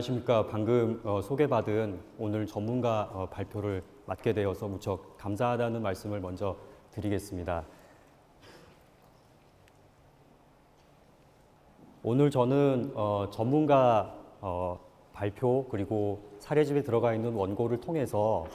안녕하십니까. 방금 어, 소개받은 오늘 전문가 어, 발표를 맡게 되어서 무척 감사하다는 말씀을 먼저 드리겠습니다. 오늘 저는 어, 전문가 어, 발표 그리고 사례집에 들어가 있는 원고를 통해서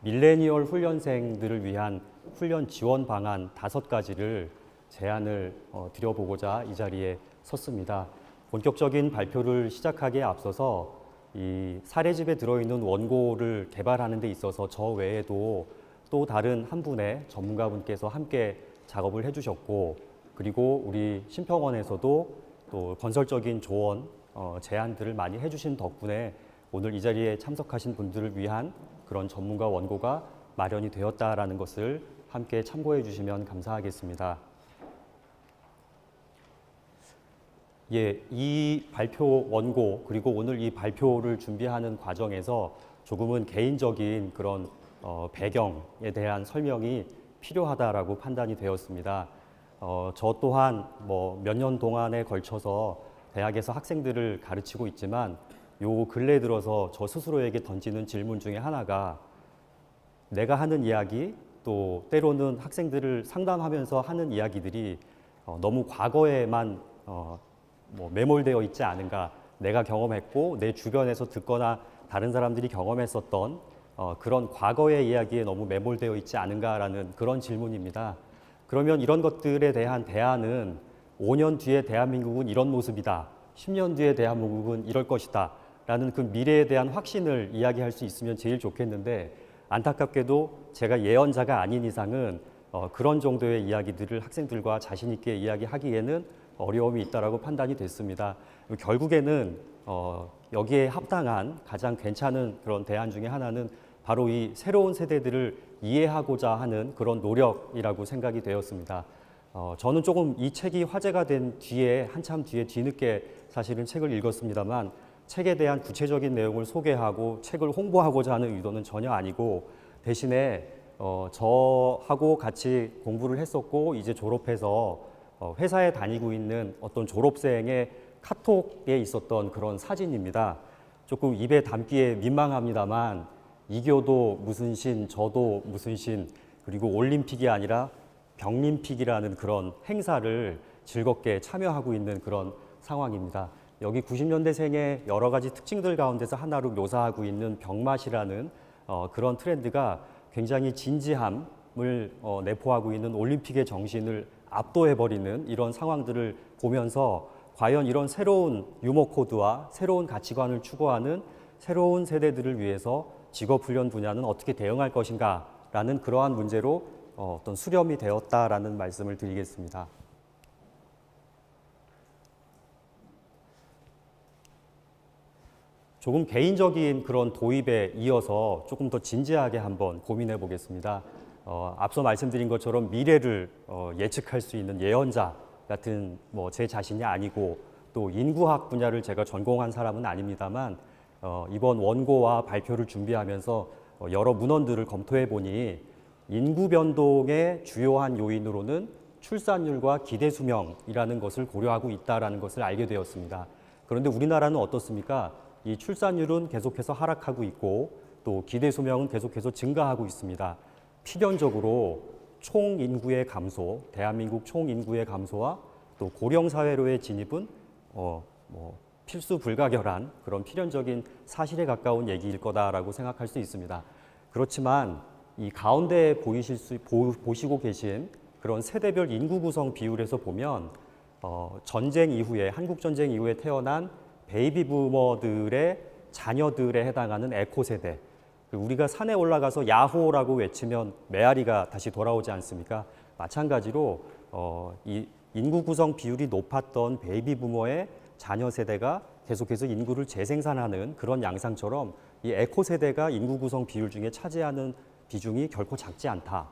밀레니얼 훈련생들을 위한 훈련 지원 방안 다섯 가지를 제안을 어, 드려보고자 이 자리에 섰습니다. 본격적인 발표를 시작하기에 앞서서 이 사례집에 들어있는 원고를 개발하는 데 있어서 저 외에도 또 다른 한 분의 전문가분께서 함께 작업을 해주셨고 그리고 우리 심평원에서도 또 건설적인 조언, 어, 제안들을 많이 해주신 덕분에 오늘 이 자리에 참석하신 분들을 위한 그런 전문가 원고가 마련이 되었다라는 것을 함께 참고해 주시면 감사하겠습니다. 예, 이 발표 원고 그리고 오늘 이 발표를 준비하는 과정에서 조금은 개인적인 그런 어, 배경에 대한 설명이 필요하다라고 판단이 되었습니다. 어, 저 또한 뭐 몇 년 동안에 걸쳐서 대학에서 학생들을 가르치고 있지만 요 근래 들어서 저 스스로에게 던지는 질문 중에 하나가 내가 하는 이야기 또 때로는 학생들을 상담하면서 하는 이야기들이 어, 너무 과거에만 어, 뭐 매몰되어 있지 않은가 내가 경험했고 내 주변에서 듣거나 다른 사람들이 경험했었던 어, 그런 과거의 이야기에 너무 매몰되어 있지 않은가라는 그런 질문입니다. 그러면 이런 것들에 대한 대안은 5년 뒤에 대한민국은 이런 모습이다. 10년 뒤에 대한민국은 이럴 것이다. 라는 그 미래에 대한 확신을 이야기할 수 있으면 제일 좋겠는데 안타깝게도 제가 예언자가 아닌 이상은 어, 그런 정도의 이야기들을 학생들과 자신 있게 이야기하기에는 어려움이 있다라고 판단이 됐습니다. 결국에는 어, 여기에 합당한 가장 괜찮은 그런 대안 중에 하나는 바로 이 새로운 세대들을 이해하고자 하는 그런 노력이라고 생각이 되었습니다. 어, 저는 조금 이 책이 화제가 된 뒤에 한참 뒤에 뒤늦게 사실은 책을 읽었습니다만 책에 대한 구체적인 내용을 소개하고 책을 홍보하고자 하는 의도는 전혀 아니고 대신에 어, 저하고 같이 공부를 했었고 이제 졸업해서 어, 회사에 다니고 있는 어떤 졸업생의 카톡에 있었던 그런 사진입니다. 조금 입에 담기에 민망합니다만 이교도 무슨 신, 저도 무슨 신, 그리고 올림픽이 아니라 병림픽이라는 그런 행사를 즐겁게 참여하고 있는 그런 상황입니다. 여기 90년대생의 여러 가지 특징들 가운데서 하나로 묘사하고 있는 병맛이라는 어, 그런 트렌드가 굉장히 진지함 을 어, 내포하고 있는 올림픽의 정신을 압도해버리는 이런 상황들을 보면서 과연 이런 새로운 유머 코드와 새로운 가치관을 추구하는 새로운 세대들을 위해서 직업훈련 분야는 어떻게 대응할 것인가라는 그러한 문제로 어, 어떤 수렴이 되었다라는 말씀을 드리겠습니다. 조금 개인적인 그런 도입에 이어서 조금 더 진지하게 한번 고민해 보겠습니다. 어, 앞서 말씀드린 것처럼 미래를 어, 예측할 수 있는 예언자 같은 뭐 제 자신이 아니고 또 인구학 분야를 제가 전공한 사람은 아닙니다만 어, 이번 원고와 발표를 준비하면서 어, 여러 문헌들을 검토해 보니 인구 변동의 주요한 요인으로는 출산율과 기대 수명이라는 것을 고려하고 있다라는 것을 알게 되었습니다. 그런데 우리나라는 어떻습니까? 이 출산율은 계속해서 하락하고 있고 또 기대 수명은 계속해서 증가하고 있습니다. 필연적으로 총 인구의 감소, 대한민국 총 인구의 감소와 또 고령 사회로의 진입은 어, 뭐 필수 불가결한 그런 필연적인 사실에 가까운 얘기일 거다라고 생각할 수 있습니다. 그렇지만 이 가운데 보이실 수 보, 보시고 계신 그런 세대별 인구 구성 비율에서 보면 어, 전쟁 이후에 한국 전쟁 이후에 태어난 베이비 부머들의 자녀들에 해당하는 에코 세대. 그 우리가 산에 올라가서 야호라고 외치면 메아리가 다시 돌아오지 않습니까? 마찬가지로 어, 이 인구 구성 비율이 높았던 베이비 부머의 자녀 세대가 계속해서 인구를 재생산하는 그런 양상처럼 이 에코 세대가 인구 구성 비율 중에 차지하는 비중이 결코 작지 않다.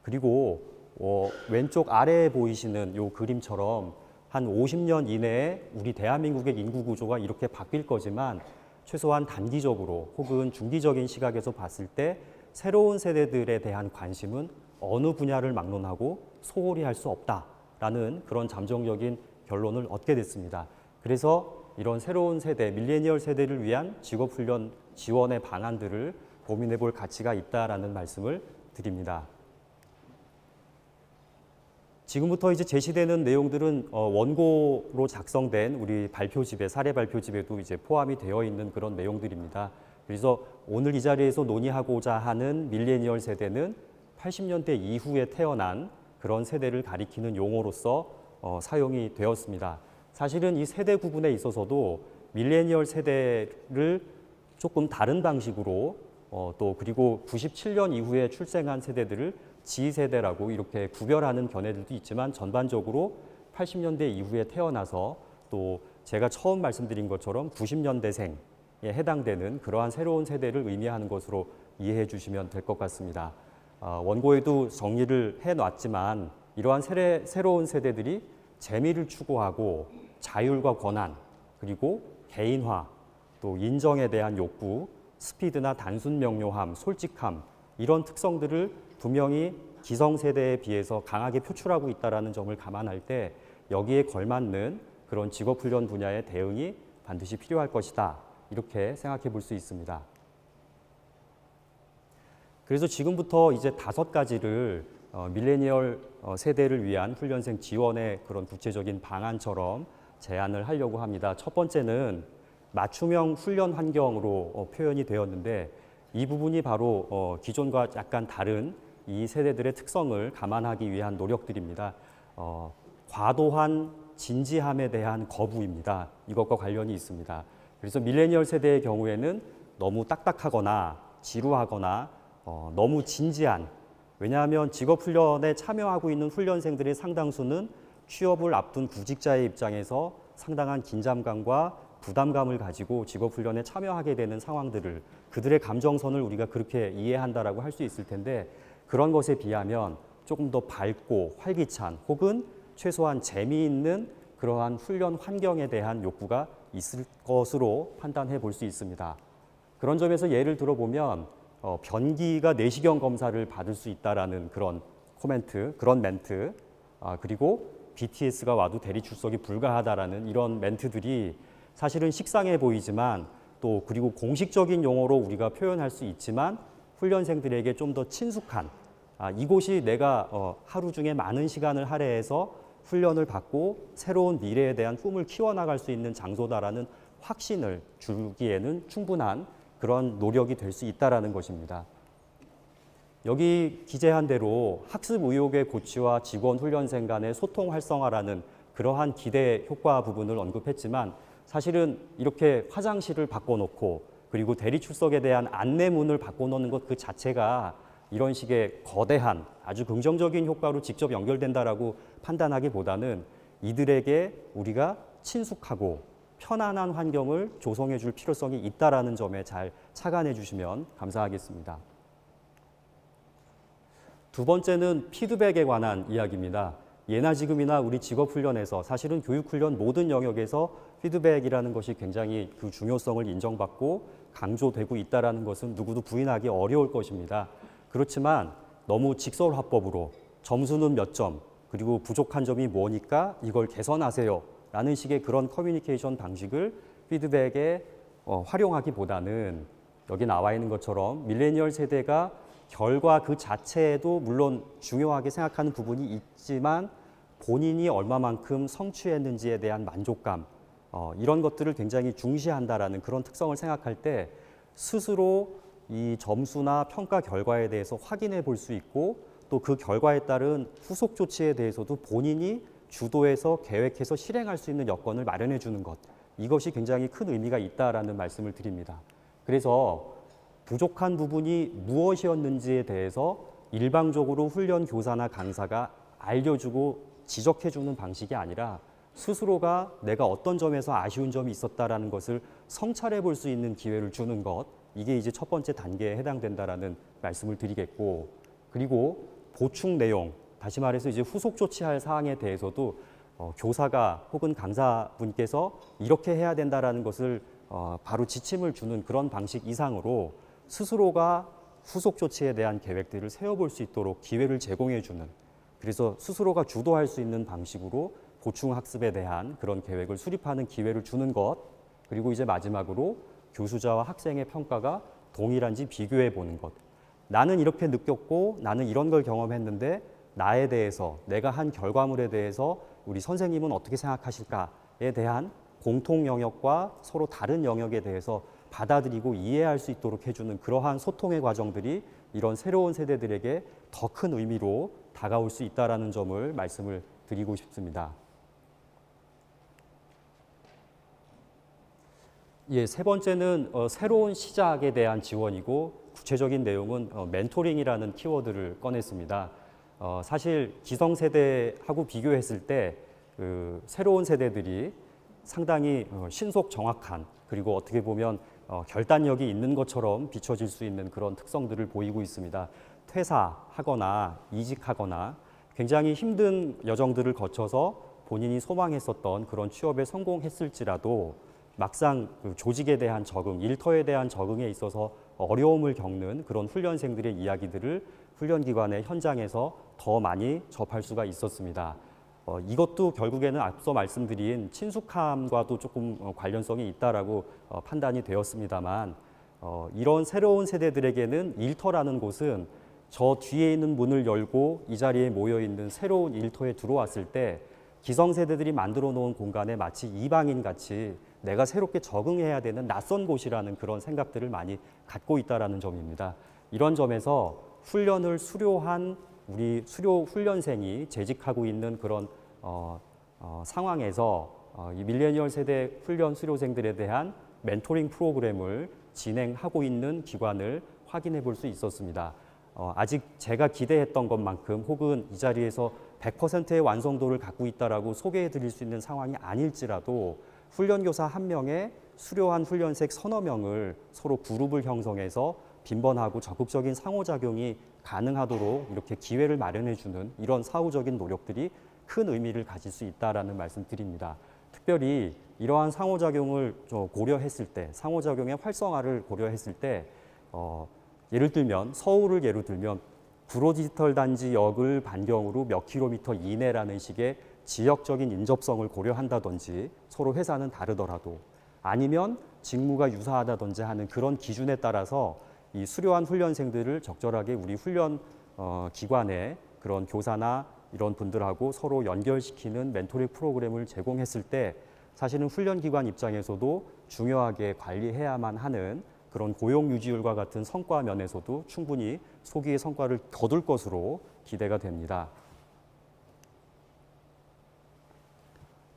그리고 어, 왼쪽 아래에 보이시는 요 그림처럼 한 50년 이내에 우리 대한민국의 인구 구조가 이렇게 바뀔 거지만 최소한 단기적으로 혹은 중기적인 시각에서 봤을 때 새로운 세대들에 대한 관심은 어느 분야를 막론하고 소홀히 할 수 없다라는 그런 잠정적인 결론을 얻게 됐습니다. 그래서 이런 새로운 세대, 밀레니얼 세대를 위한 직업 훈련 지원의 방안들을 고민해 볼 가치가 있다라는 말씀을 드립니다. 지금부터 이제 제시되는 내용들은 어, 원고로 작성된 우리 발표집에 사례 발표집에도 이제 포함이 되어 있는 그런 내용들입니다. 그래서 오늘 이 자리에서 논의하고자 하는 밀레니얼 세대는 80년대 이후에 태어난 그런 세대를 가리키는 용어로서 어, 사용이 되었습니다. 사실은 이 세대 구분에 있어서도 밀레니얼 세대를 조금 다른 방식으로 어, 또 그리고 97년 이후에 출생한 세대들을 G세대라고 이렇게 구별하는 견해들도 있지만 전반적으로 80년대 이후에 태어나서 또 제가 처음 말씀드린 것처럼 90년대생에 해당되는 그러한 새로운 세대를 의미하는 것으로 이해해 주시면 될 것 같습니다. 아, 원고에도 정리를 해 놨지만 이러한 세례, 새로운 세대들이 재미를 추구하고 자율과 권한 그리고 개인화 또 인정에 대한 욕구 스피드나 단순 명료함 솔직함 이런 특성들을 분명히 기성 세대에 비해서 강하게 표출하고 있다는 점을 감안할 때 여기에 걸맞는 그런 직업 훈련 분야의 대응이 반드시 필요할 것이다. 이렇게 생각해 볼 수 있습니다. 그래서 지금부터 이제 다섯 가지를 어, 밀레니얼 어, 세대를 위한 훈련생 지원의 그런 구체적인 방안처럼 제안을 하려고 합니다. 첫 번째는 맞춤형 훈련 환경으로 어, 표현이 되었는데 이 부분이 바로 어, 기존과 약간 다른 이 세대들의 특성을 감안하기 위한 노력들입니다. 어, 과도한 진지함에 대한 거부입니다. 이것과 관련이 있습니다. 그래서 밀레니얼 세대의 경우에는 너무 딱딱하거나 지루하거나 어, 너무 진지한 왜냐하면 직업 훈련에 참여하고 있는 훈련생들의 상당수는 취업을 앞둔 구직자의 입장에서 상당한 긴장감과 부담감을 가지고 직업 훈련에 참여하게 되는 상황들을 그들의 감정선을 우리가 그렇게 이해한다라고 할 수 있을 텐데 그런 것에 비하면 조금 더 밝고 활기찬 혹은 최소한 재미있는 그러한 훈련 환경에 대한 욕구가 있을 것으로 판단해 볼 수 있습니다. 그런 점에서 예를 들어보면 어, 변기가 내시경 검사를 받을 수 있다라는 그런 코멘트, 그런 멘트, 아, 그리고 BTS가 와도 대리 출석이 불가하다라는 이런 멘트들이 사실은 식상해 보이지만 또 그리고 공식적인 용어로 우리가 표현할 수 있지만 훈련생들에게 좀 더 친숙한 아, 이곳이 내가 어, 하루 중에 많은 시간을 할애해서 훈련을 받고 새로운 미래에 대한 꿈을 키워나갈 수 있는 장소다라는 확신을 주기에는 충분한 그런 노력이 될 수 있다라는 것입니다. 여기 기재한 대로 학습 의욕의 고취와 직원 훈련생 간의 소통 활성화라는 그러한 기대 효과 부분을 언급했지만 사실은 이렇게 화장실을 바꿔놓고 그리고 대리 출석에 대한 안내문을 바꿔놓는 것 그 자체가 이런 식의 거대한 아주 긍정적인 효과로 직접 연결된다라고 판단하기보다는 이들에게 우리가 친숙하고 편안한 환경을 조성해 줄 필요성이 있다라는 점에 잘 착안해 주시면 감사하겠습니다. 두 번째는 피드백에 관한 이야기입니다. 예나 지금이나 우리 직업 훈련에서 사실은 교육 훈련 모든 영역에서 피드백이라는 것이 굉장히 그 중요성을 인정받고 강조되고 있다라는 것은 누구도 부인하기 어려울 것입니다. 그렇지만 너무 직설 화법으로 점수는 몇 점, 그리고 부족한 점이 뭐니까 이걸 개선하세요. 라는 식의 그런 커뮤니케이션 방식을 피드백에 어, 활용하기보다는 여기 나와 있는 것처럼 밀레니얼 세대가 결과 그 자체에도 물론 중요하게 생각하는 부분이 있지만 본인이 얼마만큼 성취했는지에 대한 만족감 어, 이런 것들을 굉장히 중시한다라는 그런 특성을 생각할 때 스스로 이 점수나 평가 결과에 대해서 확인해 볼 수 있고 또 그 결과에 따른 후속 조치에 대해서도 본인이 주도해서 계획해서 실행할 수 있는 여건을 마련해 주는 것 이것이 굉장히 큰 의미가 있다라는 말씀을 드립니다. 그래서 부족한 부분이 무엇이었는지에 대해서 일방적으로 훈련 교사나 강사가 알려주고 지적해 주는 방식이 아니라 스스로가 내가 어떤 점에서 아쉬운 점이 있었다라는 것을 성찰해 볼 수 있는 기회를 주는 것 이게 이제 첫 번째 단계에 해당된다라는 말씀을 드리겠고 그리고 보충 내용 다시 말해서 이제 후속 조치할 사항에 대해서도 어, 교사가 혹은 강사분께서 이렇게 해야 된다라는 것을 어, 바로 지침을 주는 그런 방식 이상으로 스스로가 후속 조치에 대한 계획들을 세워볼 수 있도록 기회를 제공해 주는 그래서 스스로가 주도할 수 있는 방식으로 보충 학습에 대한 그런 계획을 수립하는 기회를 주는 것 그리고 이제 마지막으로 교수자와 학생의 평가가 동일한지 비교해 보는 것. 나는 이렇게 느꼈고 나는 이런 걸 경험했는데 나에 대해서 내가 한 결과물에 대해서 우리 선생님은 어떻게 생각하실까에 대한 공통 영역과 서로 다른 영역에 대해서 받아들이고 이해할 수 있도록 해주는 그러한 소통의 과정들이 이런 새로운 세대들에게 더 큰 의미로 다가올 수 있다라는 점을 말씀을 드리고 싶습니다. 예, 세 번째는 어, 새로운 시작에 대한 지원이고 구체적인 내용은 어, 멘토링이라는 키워드를 꺼냈습니다. 어, 사실 기성세대하고 비교했을 때 그, 새로운 세대들이 상당히 어, 신속 정확한 그리고 어떻게 보면 어, 결단력이 있는 것처럼 비춰질 수 있는 그런 특성들을 보이고 있습니다. 퇴사하거나 이직하거나 굉장히 힘든 여정들을 거쳐서 본인이 소망했었던 그런 취업에 성공했을지라도 막상 그 조직에 대한 적응, 일터에 대한 적응에 있어서 어려움을 겪는 그런 훈련생들의 이야기들을 훈련기관의 현장에서 더 많이 접할 수가 있었습니다. 어, 이것도 결국에는 앞서 말씀드린 친숙함과도 조금 어, 관련성이 있다라고 어, 판단이 되었습니다만 어, 이런 새로운 세대들에게는 일터라는 곳은 저 뒤에 있는 문을 열고 이 자리에 모여 있는 새로운 일터에 들어왔을 때 기성세대들이 만들어 놓은 공간에 마치 이방인 같이 내가 새롭게 적응해야 되는 낯선 곳이라는 그런 생각들을 많이 갖고 있다라는 점입니다. 이런 점에서 훈련을 수료한 우리 수료 훈련생이 재직하고 있는 그런 어, 어, 상황에서 어, 이 밀레니얼 세대 훈련 수료생들에 대한 멘토링 프로그램을 진행하고 있는 기관을 확인해 볼 수 있었습니다. 어, 아직 제가 기대했던 것만큼 혹은 이 자리에서 100%의 완성도를 갖고 있다라고 소개해 드릴 수 있는 상황이 아닐지라도 훈련교사 한 명에 수료한 훈련생 서너 명을 서로 그룹을 형성해서 빈번하고 적극적인 상호작용이 가능하도록 이렇게 기회를 마련해 주는 이런 사후적인 노력들이 큰 의미를 가질 수 있다라는 말씀 드립니다. 특별히 이러한 상호작용을 좀 고려했을 때, 상호작용의 활성화를 고려했을 때, 어, 예를 들면 서울을 예로 들면 구로디지털 단지역을 반경으로 몇 킬로미터 이내라는 식의 지역적인 인접성을 고려한다든지 서로 회사는 다르더라도 아니면 직무가 유사하다든지 하는 그런 기준에 따라서 이 수료한 훈련생들을 적절하게 우리 훈련 어, 기관에 그런 교사나 이런 분들하고 서로 연결시키는 멘토링 프로그램을 제공했을 때 사실은 훈련 기관 입장에서도 중요하게 관리해야만 하는 그런 고용 유지율과 같은 성과 면에서도 충분히 소기의 성과를 거둘 것으로 기대가 됩니다.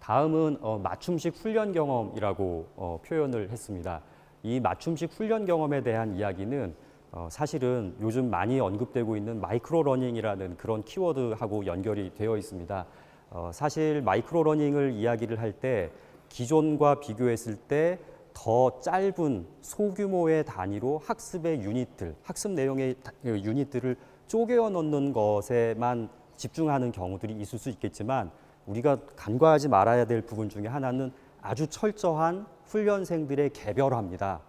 다음은 어, 맞춤식 훈련 경험이라고 어, 표현을 했습니다. 이 맞춤식 훈련 경험에 대한 이야기는 어, 사실은 요즘 많이 언급되고 있는 마이크로 러닝이라는 그런 키워드하고 연결이 되어 있습니다. 어, 사실 마이크로 러닝을 이야기를 할 때 기존과 비교했을 때 더 짧은 소규모의 단위로 학습의 유닛들, 학습 내용의 다- 그 유닛들을 쪼개어 넣는 것에만 집중하는 경우들이 있을 수 있겠지만 우리가 간과하지 말아야 될 부분 중에 하나는 아주 철저한 훈련생들의 개별화입니다.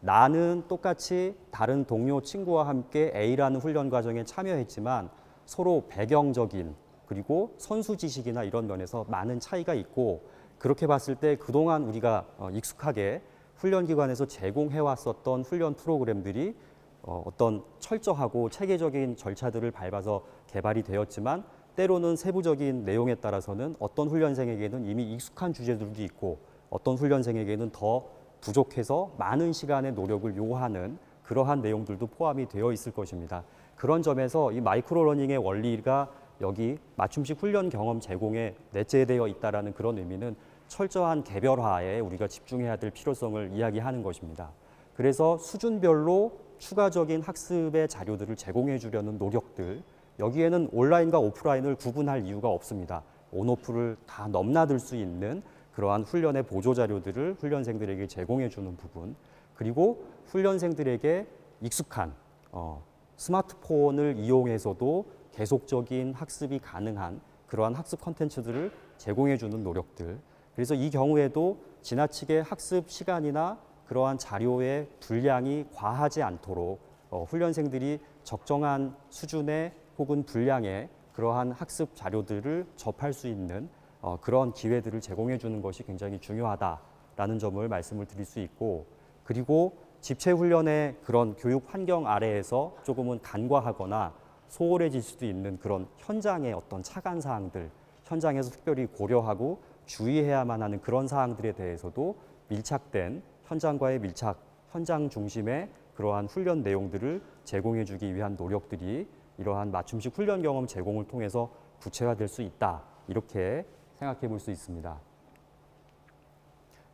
나는 똑같이 다른 동료 친구와 함께 A라는 훈련 과정에 참여했지만 서로 배경적인 그리고 선수 지식이나 이런 면에서 많은 차이가 있고 그렇게 봤을 때 그동안 우리가 어, 익숙하게 훈련 기관에서 제공해 왔었던 훈련 프로그램들이 어, 어떤 철저하고 체계적인 절차들을 밟아서 개발이 되었지만 때로는 세부적인 내용에 따라서는 어떤 훈련생에게는 이미 익숙한 주제들도 있고 어떤 훈련생에게는 더 부족해서 많은 시간의 노력을 요하는 그러한 내용들도 포함이 되어 있을 것입니다. 그런 점에서 이 마이크로 러닝의 원리가 여기 맞춤식 훈련 경험 제공에 내재되어 있다라는 그런 의미는 철저한 개별화에 우리가 집중해야 될 필요성을 이야기하는 것입니다. 그래서 수준별로 추가적인 학습의 자료들을 제공해 주려는 노력들 여기에는 온라인과 오프라인을 구분할 이유가 없습니다. 온오프를 다 넘나들 수 있는 그러한 훈련의 보조 자료들을 훈련생들에게 제공해 주는 부분 그리고 훈련생들에게 익숙한 어, 스마트폰을 이용해서도 계속적인 학습이 가능한 그러한 학습 컨텐츠들을 제공해 주는 노력들 그래서 이 경우에도 지나치게 학습 시간이나 그러한 자료의 분량이 과하지 않도록 어, 훈련생들이 적정한 수준의 혹은 분량의 그러한 학습 자료들을 접할 수 있는 어, 그런 기회들을 제공해 주는 것이 굉장히 중요하다라는 점을 말씀을 드릴 수 있고 그리고 집체 훈련의 그런 교육 환경 아래에서 조금은 간과하거나 소홀해질 수도 있는 그런 현장의 어떤 차간 사항들, 현장에서 특별히 고려하고 주의해야만 하는 그런 사항들에 대해서도 밀착된 현장과의 밀착, 현장 중심의 그러한 훈련 내용들을 제공해 주기 위한 노력들이 이러한 맞춤식 훈련 경험 제공을 통해서 구체화될 수 있다. 이렇게 생각해 볼 수 있습니다.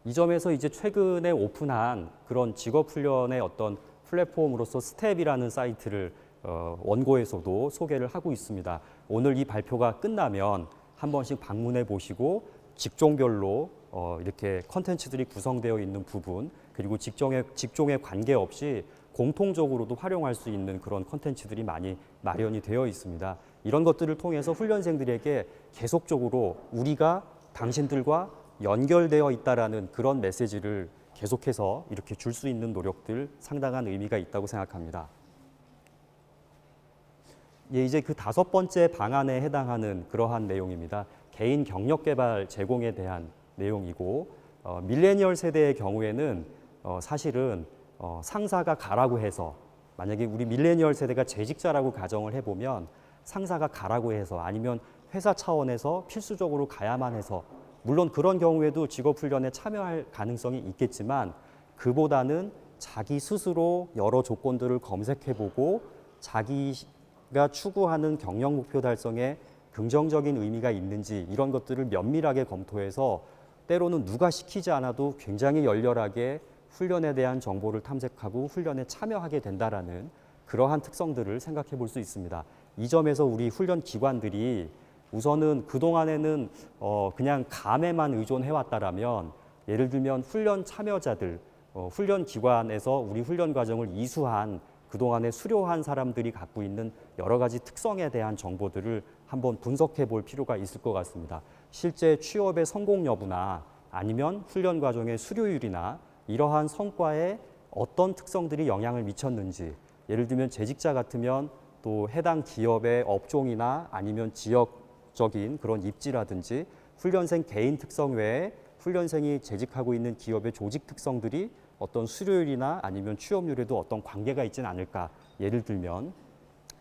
이 점에서 이제 최근에 오픈한 그런 직업 훈련의 어떤 플랫폼으로서 스텝이라는 사이트를 어, 원고에서도 소개를 하고 있습니다. 오늘 이 발표가 끝나면 한 번씩 방문해 보시고 직종별로 어, 이렇게 컨텐츠들이 구성되어 있는 부분 그리고 직종에 직종에 관계없이 공통적으로도 활용할 수 있는 그런 컨텐츠들이 많이 마련이 되어 있습니다. 이런 것들을 통해서 훈련생들에게 계속적으로 우리가 당신들과 연결되어 있다라는 그런 메시지를 계속해서 이렇게 줄 수 있는 노력들 상당한 의미가 있다고 생각합니다. 예, 이제 그 다섯 번째 방안에 해당하는 그러한 내용입니다. 개인 경력 개발 제공에 대한 내용이고 어, 밀레니얼 세대의 경우에는 어, 사실은 어, 상사가 가라고 해서 만약에 우리 밀레니얼 세대가 재직자라고 가정을 해보면 상사가 가라고 해서 아니면 회사 차원에서 필수적으로 가야만 해서 물론 그런 경우에도 직업 훈련에 참여할 가능성이 있겠지만 그보다는 자기 스스로 여러 조건들을 검색해보고 자기가 추구하는 경영 목표 달성에 긍정적인 의미가 있는지 이런 것들을 면밀하게 검토해서 때로는 누가 시키지 않아도 굉장히 열렬하게 훈련에 대한 정보를 탐색하고 훈련에 참여하게 된다라는 그러한 특성들을 생각해 볼 수 있습니다. 이 점에서 우리 훈련 기관들이 우선은 그동안에는 어 그냥 감에만 의존해 왔다라면 예를 들면 훈련 참여자들 어 훈련 기관에서 우리 훈련 과정을 이수한 그동안에 수료한 사람들이 갖고 있는 여러 가지 특성에 대한 정보들을 한번 분석해 볼 필요가 있을 것 같습니다. 실제 취업의 성공 여부나 아니면 훈련 과정의 수료율이나 이러한 성과에 어떤 특성들이 영향을 미쳤는지 예를 들면 재직자 같으면 또 해당 기업의 업종이나 아니면 지역적인 그런 입지라든지 훈련생 개인 특성 외에 훈련생이 재직하고 있는 기업의 조직 특성들이 어떤 수료율이나 아니면 취업률에도 어떤 관계가 있지는 않을까 예를 들면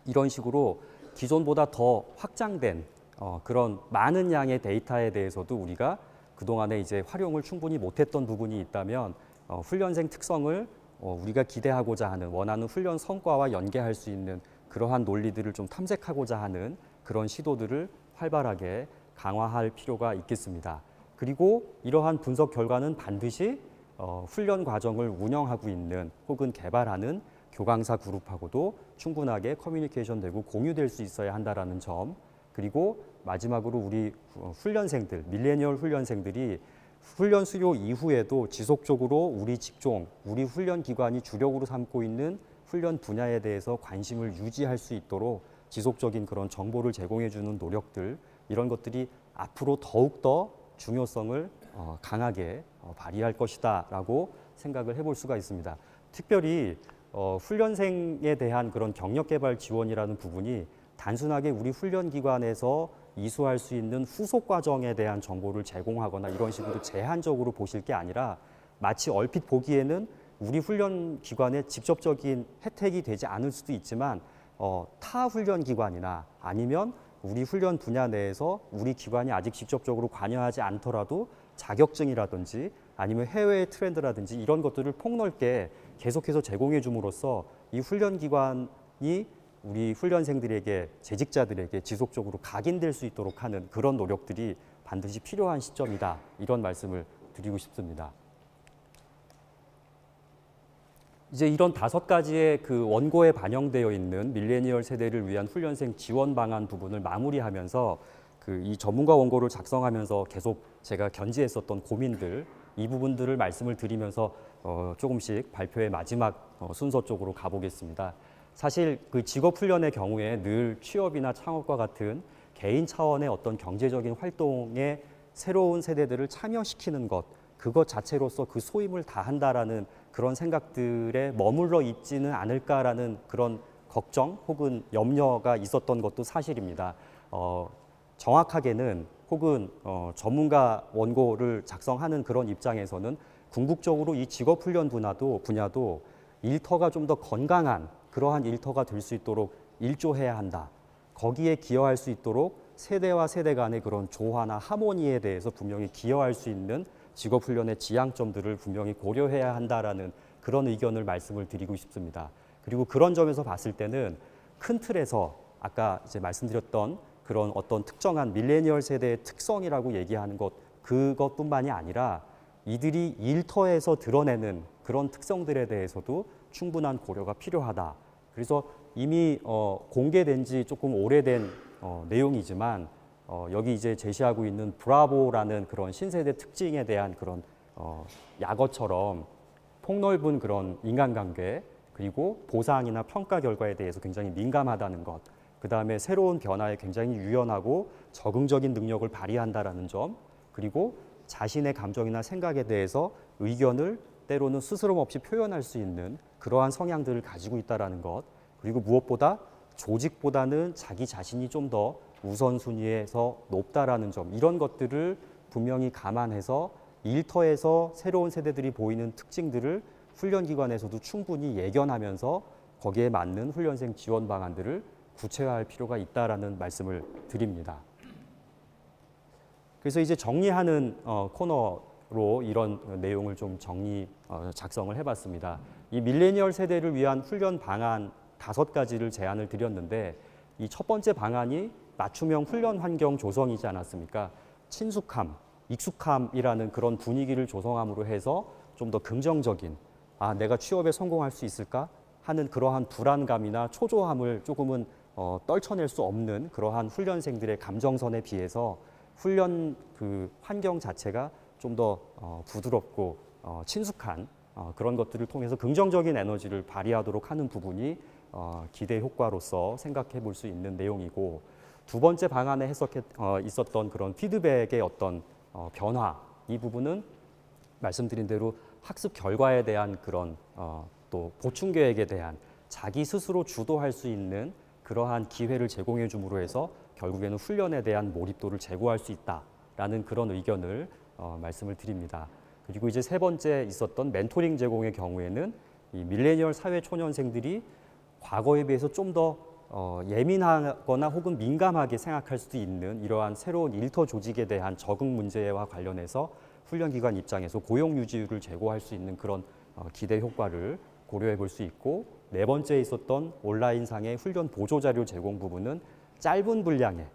이런 식으로 기존보다 더 확장된 어, 그런 많은 양의 데이터에 대해서도 우리가 그동안에 이제 활용을 충분히 못했던 부분이 있다면 어, 훈련생 특성을 어, 우리가 기대하고자 하는 원하는 훈련 성과와 연계할 수 있는 그러한 논리들을 좀 탐색하고자 하는 그런 시도들을 활발하게 강화할 필요가 있겠습니다. 그리고 이러한 분석 결과는 반드시 어, 훈련 과정을 운영하고 있는 혹은 개발하는 교강사 그룹하고도 충분하게 커뮤니케이션 되고 공유될 수 있어야 한다라는 점 그리고 마지막으로 우리 어, 훈련생들 밀레니얼 훈련생들이 훈련 수료 이후에도 지속적으로 우리 직종, 우리 훈련 기관이 주력으로 삼고 있는 훈련 분야에 대해서 관심을 유지할 수 있도록 지속적인 그런 정보를 제공해 주는 노력들 이런 것들이 앞으로 더욱 더 중요성을 어, 강하게 어, 발휘할 것이다라고 생각을 해볼 수가 있습니다. 특별히 어, 훈련생에 대한 그런 경력 개발 지원이라는 부분이 단순하게 우리 훈련 기관에서 이수할 수 있는 후속 과정에 대한 정보를 제공하거나 이런 식으로 제한적으로 보실 게 아니라 마치 얼핏 보기에는 우리 훈련 기관에 직접적인 혜택이 되지 않을 수도 있지만 어, 타 훈련 기관이나 아니면 우리 훈련 분야 내에서 우리 기관이 아직 직접적으로 관여하지 않더라도 자격증이라든지 아니면 해외의 트렌드라든지 이런 것들을 폭넓게 계속해서 제공해 줌으로써 이 훈련 기관이 우리 훈련생들에게 재직자들에게 지속적으로 각인될 수 있도록 하는 그런 노력들이 반드시 필요한 시점이다 이런 말씀을 드리고 싶습니다. 이제 이런 다섯 가지의 그 원고에 반영되어 있는 밀레니얼 세대를 위한 훈련생 지원 방안 부분을 마무리하면서 그 이 전문가 원고를 작성하면서 계속 제가 견지했었던 고민들 이 부분들을 말씀을 드리면서 어, 조금씩 발표의 마지막 어, 순서 쪽으로 가보겠습니다. 사실 그 직업 훈련의 경우에 늘 취업이나 창업과 같은 개인 차원의 어떤 경제적인 활동에 새로운 세대들을 참여시키는 것 그것 자체로서 그 소임을 다한다라는 그런 생각들에 머물러 있지는 않을까라는 그런 걱정 혹은 염려가 있었던 것도 사실입니다. 어, 정확하게는 혹은 어, 전문가 원고를 작성하는 그런 입장에서는 궁극적으로 이 직업 훈련 분야도 분야도 일터가 좀 더 건강한 그러한 일터가 될 수 있도록 일조해야 한다. 거기에 기여할 수 있도록 세대와 세대 간의 그런 조화나 하모니에 대해서 분명히 기여할 수 있는 직업 훈련의 지향점들을 분명히 고려해야 한다라는 그런 의견을 말씀을 드리고 싶습니다. 그리고 그런 점에서 봤을 때는 큰 틀에서 아까 이제 말씀드렸던 그런 어떤 특정한 밀레니얼 세대의 특성이라고 얘기하는 것 그것뿐만이 아니라 이들이 일터에서 드러내는 그런 특성들에 대해서도 충분한 고려가 필요하다. 그래서 이미 어, 공개된 지 조금 오래된 어, 내용이지만 어, 여기 이제 제시하고 있는 브라보라는 그런 신세대 특징에 대한 그런 어, 약어처럼 폭넓은 그런 인간관계 그리고 보상이나 평가 결과에 대해서 굉장히 민감하다는 것. 그 다음에 새로운 변화에 굉장히 유연하고 적응적인 능력을 발휘한다라는 점. 그리고 자신의 감정이나 생각에 대해서 의견을 때로는 스스럼 없이 표현할 수 있는 그러한 성향들을 가지고 있다라는 것. 그리고 무엇보다 조직보다는 자기 자신이 좀 더 우선순위에서 높다라는 점. 이런 것들을 분명히 감안해서 일터에서 새로운 세대들이 보이는 특징들을 훈련 기관에서도 충분히 예견하면서 거기에 맞는 훈련생 지원 방안들을 구체화할 필요가 있다라는 말씀을 드립니다. 그래서 이제 정리하는 어, 코너로 이런 내용을 좀 정리 어, 작성을 해봤습니다. 이 밀레니얼 세대를 위한 훈련 방안 다섯 가지를 제안을 드렸는데 이 첫 번째 방안이 맞춤형 훈련 환경 조성이지 않았습니까? 친숙함, 익숙함이라는 그런 분위기를 조성함으로 해서 좀 더 긍정적인 아 내가 취업에 성공할 수 있을까 하는 그러한 불안감이나 초조함을 조금은 어, 떨쳐낼 수 없는 그러한 훈련생들의 감정선에 비해서 훈련 그 환경 자체가 좀더 어, 부드럽고 어, 친숙한 어, 그런 것들을 통해서 긍정적인 에너지를 발휘하도록 하는 부분이 어, 기대 효과로서 생각해 볼 수 있는 내용이고 두 번째 방안에 해석해 어, 있었던 그런 피드백의 어떤 어, 변화 이 부분은 말씀드린 대로 학습 결과에 대한 그런 어, 또 보충 계획에 대한 자기 스스로 주도할 수 있는 그러한 기회를 제공해 줌으로 해서 결국에는 훈련에 대한 몰입도를 제고할 수 있다라는 그런 의견을 어, 말씀을 드립니다. 그리고 이제 세 번째 있었던 멘토링 제공의 경우에는 이 밀레니얼 사회 초년생들이 과거에 비해서 좀더 어, 예민하거나 혹은 민감하게 생각할 수도 있는 이러한 새로운 일터 조직에 대한 적응 문제와 관련해서 훈련기관 입장에서 고용 유지율을 제고할 수 있는 그런 어, 기대 효과를 고려해 볼 수 있고 네 번째 있었던 온라인상의 훈련 보조 자료 제공 부분은 짧은 분량의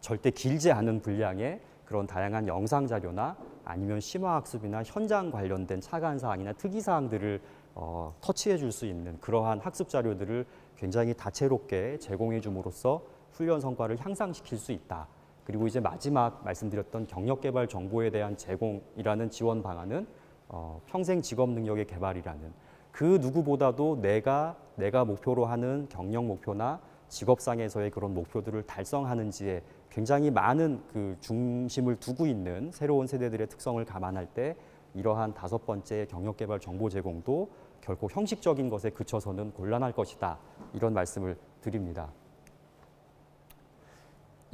절대 길지 않은 분량의 그런 다양한 영상 자료나 아니면 심화 학습이나 현장 관련된 차관 사항이나 특이 사항들을 어, 터치해 줄 수 있는 그러한 학습 자료들을 굉장히 다채롭게 제공해 줌으로써 훈련 성과를 향상시킬 수 있다. 그리고 이제 마지막 말씀드렸던 경력 개발 정보에 대한 제공이라는 지원 방안은 어, 평생 직업 능력의 개발이라는 그 누구보다도 내가 내가 목표로 하는 경력 목표나 직업상에서의 그런 목표들을 달성하는지에 굉장히 많은 그 중심을 두고 있는 새로운 세대들의 특성을 감안할 때 이러한 다섯 번째 경력 개발 정보 제공도 결코 형식적인 것에 그쳐서는 곤란할 것이다. 이런 말씀을 드립니다.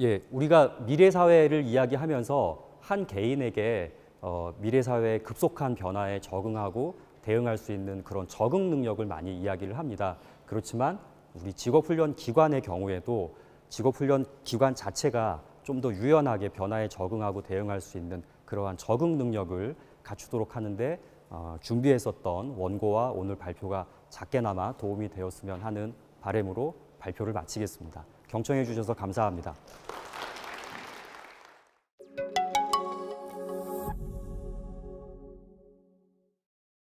예, 우리가 미래 사회를 이야기하면서 한 개인에게 어, 미래 사회의 급속한 변화에 적응하고 대응할 수 있는 그런 적응 능력을 많이 이야기를 합니다. 그렇지만 우리 직업훈련 기관의 경우에도 직업훈련 기관 자체가 좀 더 유연하게 변화에 적응하고 대응할 수 있는 그러한 적응 능력을 갖추도록 하는데 어, 준비했었던 원고와 오늘 발표가 작게나마 도움이 되었으면 하는 바람으로 발표를 마치겠습니다. 경청해 주셔서 감사합니다.